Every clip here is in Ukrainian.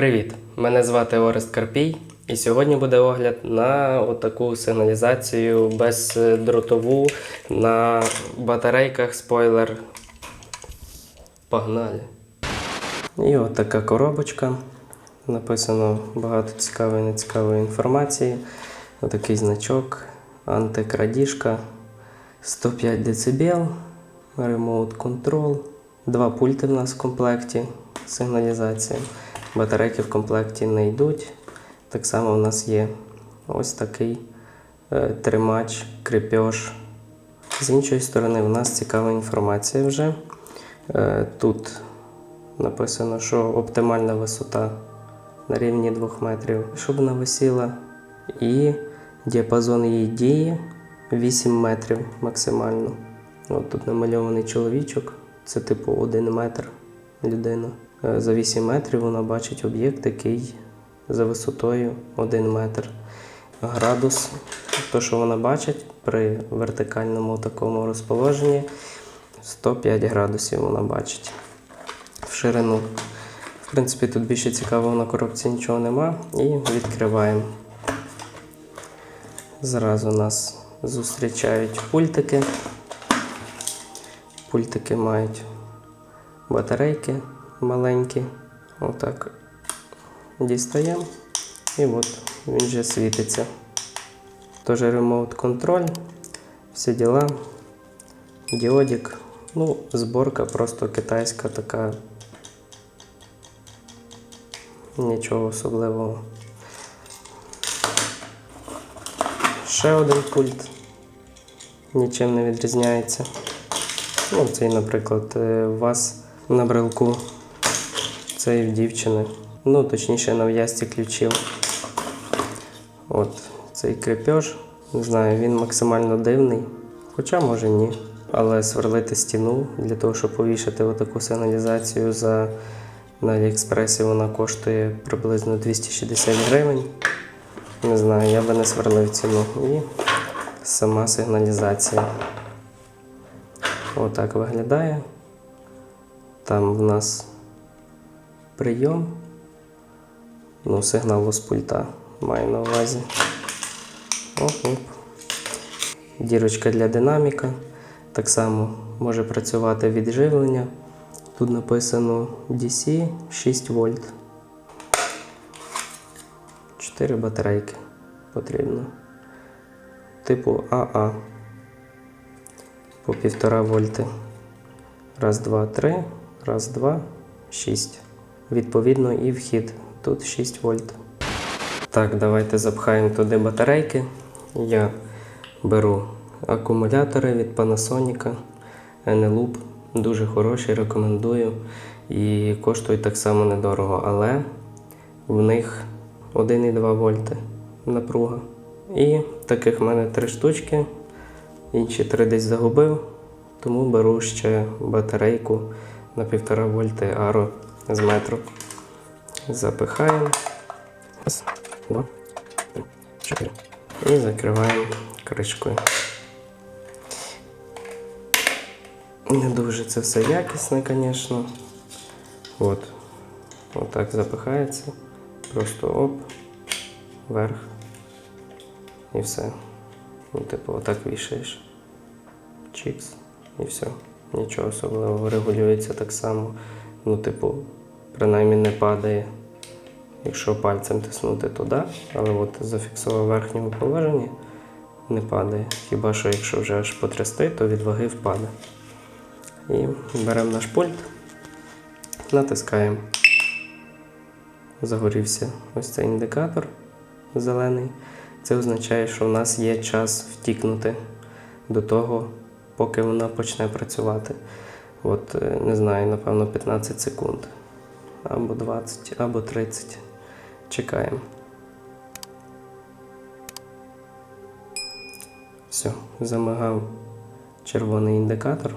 Привіт! Мене звати Орест Карпій, і сьогодні буде огляд на отаку сигналізацію бездротову на батарейках спойлер. Погнали! І от така коробочка. Написано багато цікавої нецікавої інформації. Отакий значок, антикрадіжка, 105 дБ, ремоут контрол. Два пульти в нас в комплекті сигналізація. Батарейки в комплекті не йдуть. Так само у нас є ось такий е, тримач, крепеж. З іншої сторони, у нас цікава інформація вже. Е, тут написано, що оптимальна висота на рівні 2 метрів, щоб вона висіла. І діапазон її дії 8 метрів максимально. От тут намальований чоловічок, це типу 1 метр людина. Е, За 8 метрів вона бачить об'єкт, який за висотою 1 метр. Градус, то, що вона бачить при вертикальному такому розположенні, 105 градусів вона бачить в ширину. В принципі, тут більше цікавого на коробці нічого нема. І відкриваємо. Зразу нас зустрічають пультики. Пультики мають батарейки маленькі. Отак дістаємо. І от він вже світиться. Теж ремоут контроль, всі діла, діодик. Ну, зборка просто китайська така. Нічого особливого. Ще один пульт. Нічим не відрізняється. Ну, цей, наприклад, е, у вас на брелку, цей в дівчини. Ну, точніше, на в'язці ключів. От цей крепеж. Не знаю, він максимально дивний. Хоча може ні. Але сверлити стіну для того, щоб повішати отаку сигналізацію за на Аліекспресі вона коштує приблизно 260 гривень. Не знаю, я би не сверлив ціну. І сама сигналізація. Отак виглядає. Там в нас прийом. Ну, сигналу з пульта маю на увазі. Оп-оп. Дірочка для динаміка. Так само може працювати від живлення. Тут написано DC 6 вольт. 4 батарейки потрібно. Типу АА. По 1,5 вольти. Раз, два, три. Раз, два, шість. Відповідно, і вхід. Тут 6 вольт. Так, давайте запхаємо туди батарейки. Я беру акумулятори від Panasonic Eneloop. Дуже хороші, рекомендую. І коштують так само недорого, але в них 1,2 вольти напруга. І таких в мене три штучки. Інші три десь загубив, тому беру ще батарейку на 1,5 вольти Аро з метру. Запихаємо. Раз, два, три, чотири. І закриваємо кришкою. Не дуже це все якісне, звісно. От. Отак запихається. Просто оп, вверх. І все. Ну, типу, отак вішаєш. Чікс. І все. Нічого особливого. Регулюється так само. Ну, типу, принаймні не падає. Якщо пальцем тиснути, то да, але от зафіксував в верхньому положенні, не падає. Хіба що якщо вже аж потрясти, то від ваги впаде. І беремо наш пульт, натискаємо. Загорівся ось цей індикатор зелений. Це означає, що у нас є час втікнути до того, поки вона почне працювати. От, е, не знаю, напевно, 15 секунд. Або 20, або 30. Чекаємо. Все, замигав червоний індикатор.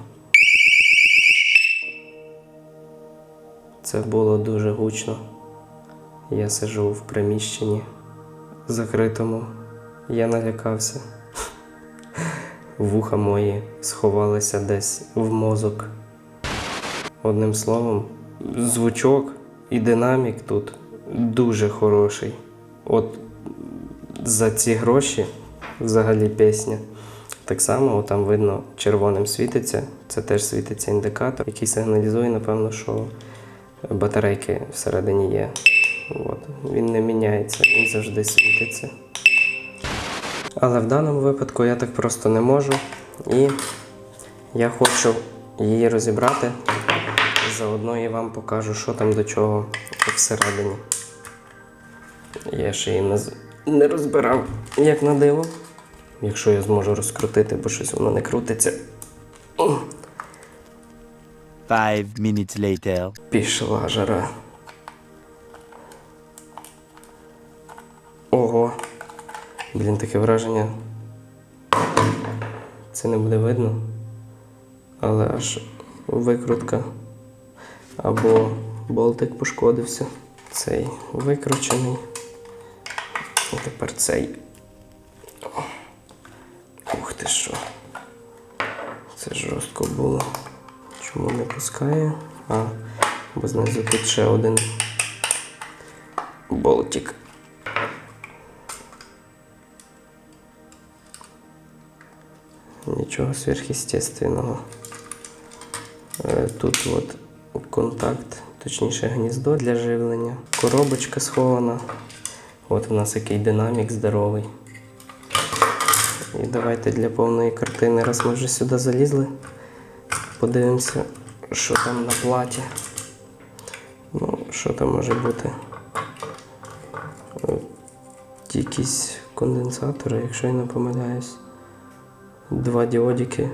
Це було дуже гучно. Я сижу в приміщенні закритому. Я налякався. Вуха мої сховалися десь в мозок. Одним словом, звучок і динамік тут дуже хороший. От за ці гроші взагалі пісня. Так само там видно червоним світиться. Це теж світиться індикатор, який сигналізує, напевно, що батарейки всередині є. От. Він не міняється, він завжди світиться. Але в даному випадку я так просто не можу. І я хочу її розібрати. Заодно і вам покажу, що там до чого всередині. Я ще її не, не розбирав, як на диво. Якщо я зможу розкрутити, бо щось воно не крутиться. Five minutes later. Пішла жара. Ого. Блін, таке враження. Це не буде видно. Але аж викрутка. Або болтик пошкодився. Цей викручений. І тепер цей. Ух ти що. Це жорстко було. Чому не пускає? А, бо знизу тут ще один болтик. Нічого сверхъестественного. Е, Тут от контакт, точніше гніздо для живлення. Коробочка схована. От у нас який динамік здоровий. І давайте для повної картини, раз ми вже сюди залізли, подивимося, що там на платі. Ну, що там може бути? Е, Якісь конденсатори, якщо я не помиляюсь. Два діодики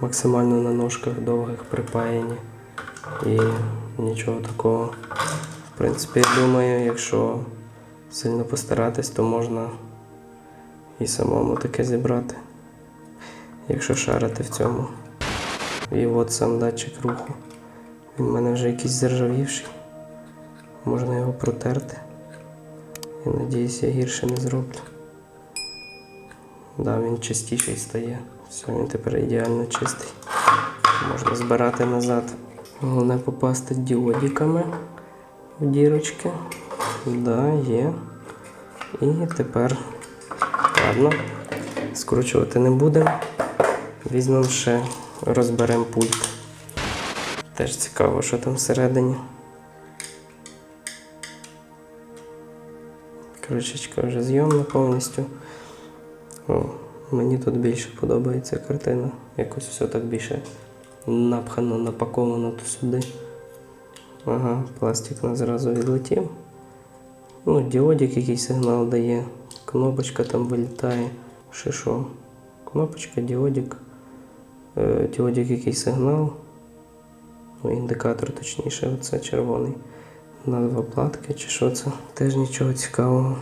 максимально на ножках довгих припаяні. І нічого такого. В принципі, я думаю, якщо сильно постаратись, то можна і самому таке зібрати, якщо шарити в цьому. І от сам датчик руху. Він в мене вже якийсь заржавівший. Можна його протерти. Я надіюсь, я гірше не зроблю. Да, він чистіший стає. Все, він тепер ідеально чистий. Можна збирати назад. Головне попасти діодиками в дірочки. Да, є. І тепер, ладно, скручувати не будемо. Візьмемо ще, розберемо пульт. Теж цікаво, що там всередині. Кришечка вже зйомна повністю. О, мені тут більше подобається картина. Якось все так більше напхано, напаковано то сюди. Ага, пластик у зразу відлетів. Ну, діодик який сигнал дає. Кнопочка там вилітає. Що? Кнопочка, діодик. Е, діодик який сигнал. Ну, індикатор точніше, оце червоний. Назва платки чи що це? Теж нічого цікавого.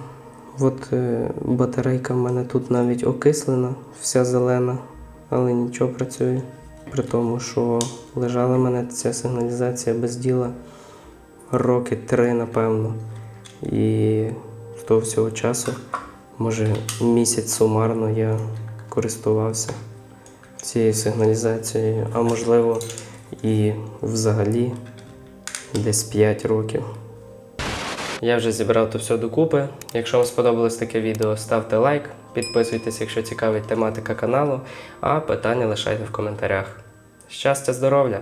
От е, батарейка в мене тут навіть окислена, вся зелена, але нічого працює. При тому, що лежала в мене ця сигналізація без діла роки три, напевно. І з того всього часу, може місяць сумарно я користувався цією сигналізацією, а можливо і взагалі десь 5 років. Я вже зібрав то все докупи. Якщо вам сподобалось таке відео, ставте лайк, підписуйтесь, якщо цікавить тематика каналу, а питання лишайте в коментарях. Щастя, здоров'я!